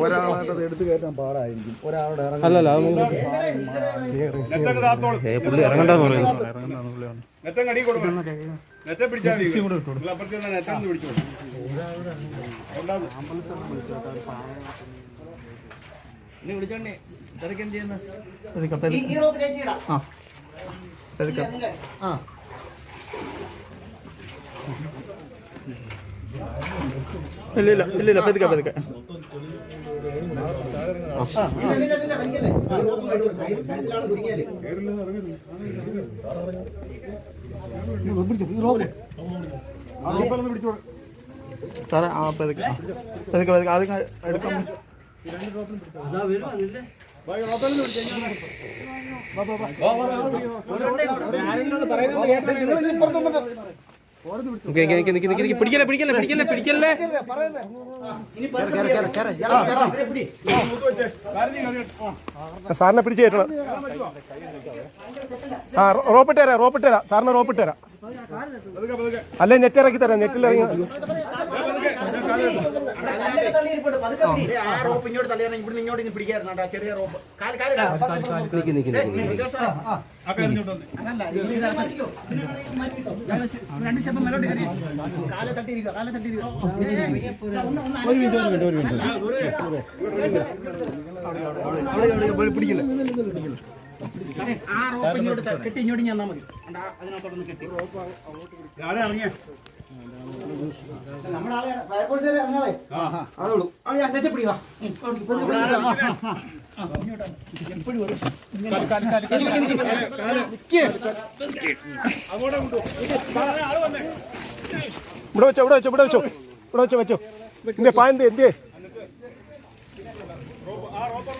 ഒരാളായിട്ട് എടുത്ത് എടുത്തു കയറ്റാൻ പാടായിരിക്കും. ഒരാളുടെ അല്ലല്ല പുള്ളി ഇറങ്ങണ്ടെന്ന് പറയുന്നു. ഇറങ്ങണ്ടെന്ന് പുള്ളിയാണ് പിടിച്ചാൽ മതി നിങ്ങൾ അപ്പുറത്ത് നിന്ന് നെറ്റൊന്ന് പിടിച്ചോളൂ ഉണ്ടാവും. പതുക്കെ, പതുക്കെ. ആ പതുക്കെ. ഇല്ല ഇല്ല ഇല്ല ഇല്ല പതുക്കെ പതുക്കെ. സാറേ ആ പതുക്കെ ആ. പതുക്കെ പതുക്കെ അത് എടുക്കാം ബാക്കി പിടിക്കല്ലേ പിടിക്കല്ലേ പിടിക്കല്ലേ പിടിക്കല്ലേ സാറിനെ പിടിച്ചു കയറ്റണം ആ റോപ്പിട്ട് തരാം റോപ്പിട്ട് തരാം സാറിന് റോപ്പിട്ട് തരാം പതുക്കെ പതുക്കെ അല്ലെ നെറ്റ് ഇറക്കി തരാം നെറ്റിൽ ഇറങ്ങി ആ റോപ്പ് ഒരു മിനിറ്റ് ഒരു മിനിറ്റ് ഇനി ആ റോപ്പ് ഇങ്ങോട്ട് കെട്ടി ഇങ്ങോട്ട് ഞാൻ മതി. ഇറങ്ങിയേ. നമ്മളാളെ ഇറങ്ങാവേ. അതേ ഉള്ളൂ. ഇവിടെ വെച്ചോ ഇവിടെ വെച്ചോ ഇവിടെ വെച്ചോ. ഇവിടെ വെച്ചോ വെച്ചോ. എന്തേ പായന്ത് എന്തേ ആ റോപ്പ്